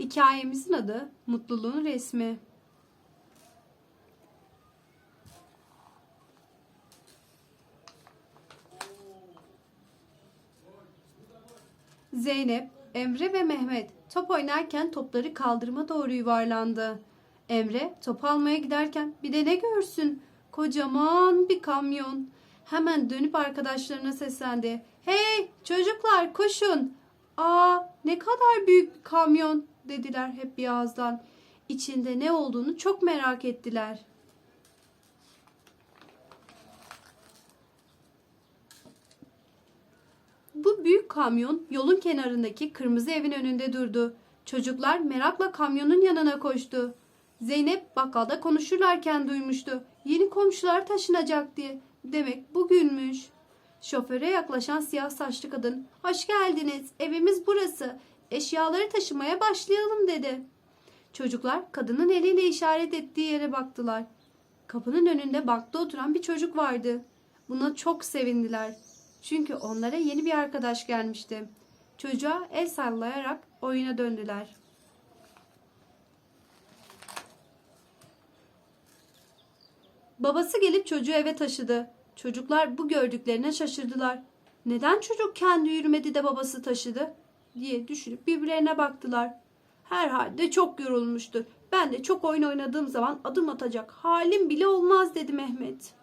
Hikayemizin adı Mutluluğun Resmi. Zeynep, Emre ve Mehmet top oynarken topları kaldırıma doğru yuvarlandı. Emre top almaya giderken bir de ne görsün? Kocaman bir kamyon. Hemen dönüp arkadaşlarına seslendi. Hey çocuklar koşun. Aa ne kadar büyük bir kamyon dediler hep bir ağızdan. İçinde ne olduğunu çok merak ettiler. Bu büyük kamyon yolun kenarındaki kırmızı evin önünde durdu. Çocuklar merakla kamyonun yanına koştu. Zeynep bakkalda konuşurlarken duymuştu. Yeni komşular taşınacak diye. Demek bugünmüş. Şoföre yaklaşan siyah saçlı kadın, "Hoş geldiniz. Evimiz burası. Eşyaları taşımaya başlayalım." dedi. Çocuklar kadının eliyle işaret ettiği yere baktılar. Kapının önünde bankta oturan bir çocuk vardı. Buna çok sevindiler. Çünkü onlara yeni bir arkadaş gelmişti. Çocuğa el sallayarak oyuna döndüler. Babası gelip çocuğu eve taşıdı. Çocuklar bu gördüklerine şaşırdılar. Neden çocuk kendi yürümedi de babası taşıdı? Diye düşünüp birbirlerine baktılar. Herhalde çok yorulmuştur. Ben de çok oyun oynadığım zaman adım atacak halim bile olmaz dedi Mehmet.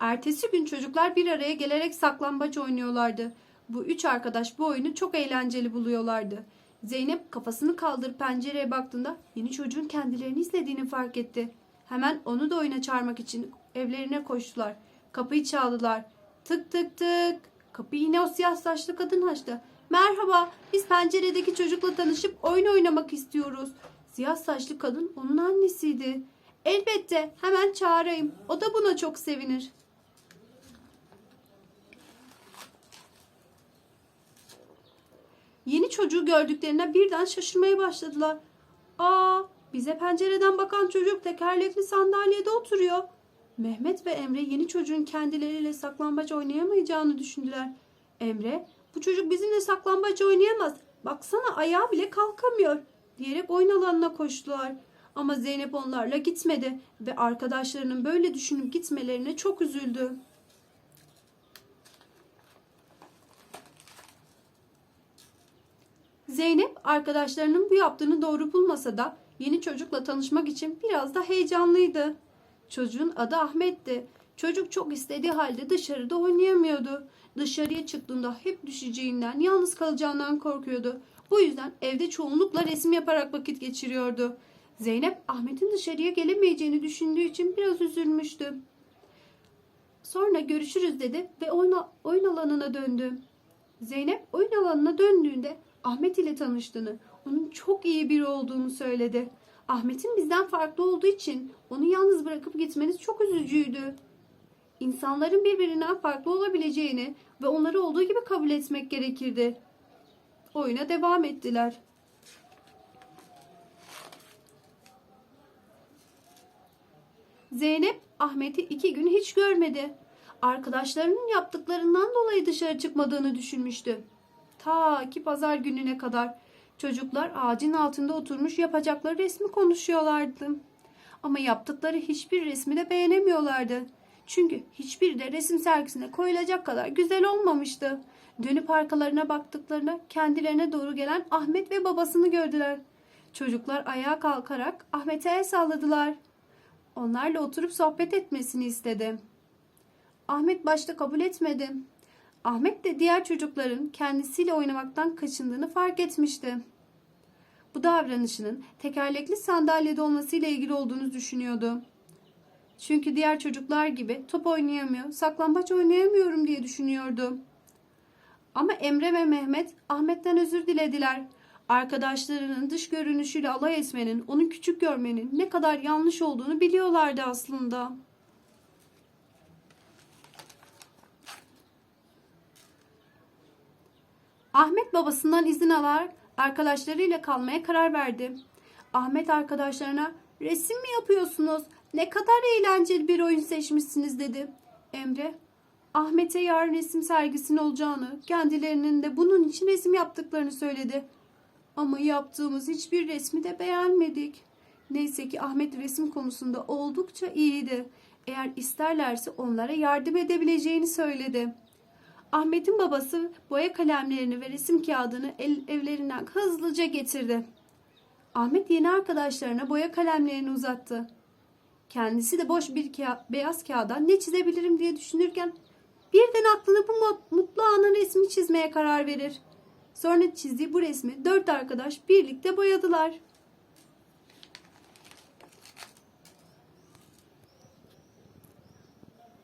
Ertesi gün çocuklar bir araya gelerek saklambaç oynuyorlardı. Bu üç arkadaş bu oyunu çok eğlenceli buluyorlardı. Zeynep kafasını kaldırıp pencereye baktığında yeni çocuğun kendilerini izlediğini fark etti. Hemen onu da oyuna çağırmak için evlerine koştular. Kapıyı çaldılar. Tık tık tık. Kapıyı yine o siyah saçlı kadın açtı. Merhaba, biz penceredeki çocukla tanışıp oyun oynamak istiyoruz. Siyah saçlı kadın onun annesiydi. Elbette, hemen çağırayım. O da buna çok sevinir. Yeni çocuğu gördüklerine birden şaşırmaya başladılar. Aa, bize pencereden bakan çocuk tekerlekli sandalyede oturuyor. Mehmet ve Emre yeni çocuğun kendileriyle saklambaç oynayamayacağını düşündüler. Emre, bu çocuk bizimle saklambaç oynayamaz. Baksana ayağı bile kalkamıyor diyerek oyun alanına koştular. Ama Zeynep onlarla gitmedi ve arkadaşlarının böyle düşünüp gitmelerine çok üzüldü. Zeynep arkadaşlarının bu yaptığını doğru bulmasa da yeni çocukla tanışmak için biraz da heyecanlıydı. Çocuğun adı Ahmet'ti. Çocuk çok istediği halde dışarıda oynayamıyordu. Dışarıya çıktığında hep düşeceğinden, yalnız kalacağından korkuyordu. Bu yüzden evde çoğunlukla resim yaparak vakit geçiriyordu. Zeynep Ahmet'in dışarıya gelemeyeceğini düşündüğü için biraz üzülmüştü. Sonra görüşürüz dedi ve oyun, oyun alanına döndü. Zeynep oyun alanına döndüğünde Ahmet ile tanıştığını, onun çok iyi biri olduğunu söyledi. Ahmet'in bizden farklı olduğu için onu yalnız bırakıp gitmeniz çok üzücüydü. İnsanların birbirinden farklı olabileceğini ve onları olduğu gibi kabul etmek gerekirdi. Oyuna devam ettiler. Zeynep Ahmet'i iki gün hiç görmedi. Arkadaşlarının yaptıklarından dolayı dışarı çıkmadığını düşünmüştü. Ta ki pazar gününe kadar çocuklar ağacın altında oturmuş yapacakları resmi konuşuyorlardı. Ama yaptıkları hiçbir resmi de beğenemiyorlardı. Çünkü hiçbiri de resim sergisine koyulacak kadar güzel olmamıştı. Dönüp arkalarına baktıklarında kendilerine doğru gelen Ahmet ve babasını gördüler. Çocuklar ayağa kalkarak Ahmet'e el salladılar. Onlarla oturup sohbet etmesini istedi. Ahmet başta kabul etmedi. Ahmet de diğer çocukların kendisiyle oynamaktan kaçındığını fark etmişti. Bu davranışının tekerlekli sandalyede olmasıyla ilgili olduğunu düşünüyordu. Çünkü diğer çocuklar gibi top oynayamıyor, saklambaç oynayamıyorum diye düşünüyordu. Ama Emre ve Mehmet Ahmet'ten özür dilediler. Arkadaşlarının dış görünüşüyle alay etmenin, onu küçük görmenin ne kadar yanlış olduğunu biliyorlardı aslında. Ahmet babasından izin alarak arkadaşlarıyla kalmaya karar verdi. Ahmet arkadaşlarına resim mi yapıyorsunuz? Ne kadar eğlenceli bir oyun seçmişsiniz dedi. Emre, Ahmet'e yarın resim sergisinin olacağını, kendilerinin de bunun için resim yaptıklarını söyledi. Ama yaptığımız hiçbir resmi de beğenmedik. Neyse ki Ahmet resim konusunda oldukça iyiydi. Eğer isterlerse onlara yardım edebileceğini söyledi. Ahmet'in babası boya kalemlerini ve resim kağıdını el, evlerinden hızlıca getirdi. Ahmet yeni arkadaşlarına boya kalemlerini uzattı. Kendisi de boş bir ka- beyaz kağıda ne çizebilirim diye düşünürken birden aklına bu mut- mutlu anın resmi çizmeye karar verir. Sonra çizdiği bu resmi dört arkadaş birlikte boyadılar.